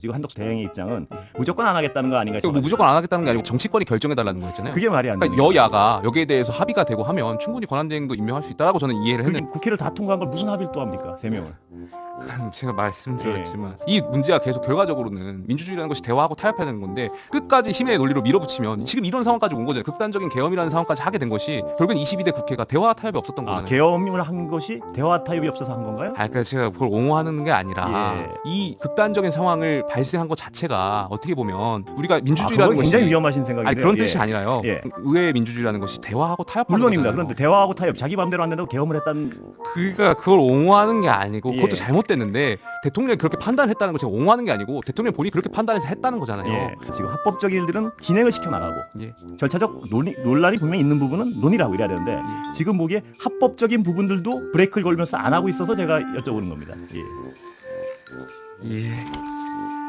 지금 한덕수 대행의 입장은 무조건 안 하겠다는 거 아닌가 뭐 싶어요. 무조건 안 하겠다는 게 아니고 정치권이 결정해달라는 거였잖아요. 그게 말이 안 되는 그러니까 여야가 여기에 대해서 합의가 되고 하면 충분히 권한대행도 임명할 수 있다고 저는 이해를 했는데 국회를 다 통과한 걸 무슨 합의를 또 합니까? 세 명을. 제가 말씀드렸지만 이 문제가 계속 결과적으로는 민주주의라는 것이 대화하고 타협해야 되는 건데 끝까지 힘의 논리로 밀어붙이면 지금 이런 상황까지 온 거잖아요. 극단적인 계엄이라는 상황까지 하게 된 것이 결국엔 22대 국회가 대화 타협이 없었던 아, 거잖아요. 계엄을 한 것이 대화 타협이 없어서 한 건가요? 아, 그러니까 제가 그걸 옹호하는 게 아니라 예. 이 극단적인 상황을 발생한 것 자체가 어떻게 보면 우리가 아, 민주주의라는 그건 것이 굉장히 위험하신 생각이에요. 아니 그런 예. 뜻이 아니라요. 예. 의회 민주주의라는 것이 대화하고 타협하는 물론입니다. 거잖아요. 그런데 대화하고 타협, 자기 마음대로 안 된다고 계엄을 했다는 그러니까 그걸 옹호하는 게 아니고 예. 그것도 잘못 됐는데 대통령이 그렇게 판단했다는 걸 제가 옹호하는 게 아니고 대통령 본인이 그렇게 판단해서 했다는 거잖아요. 예. 지금 합법적인 일들은 진행을 시켜 나가고 예. 절차적 논의, 논란이 분명히 있는 부분은 논의를 하고 이래야 되는데 예. 지금 보기에 합법적인 부분들도 브레이크를 걸면서 안 하고 있어서 제가 여쭤보는 겁니다. 예. 예.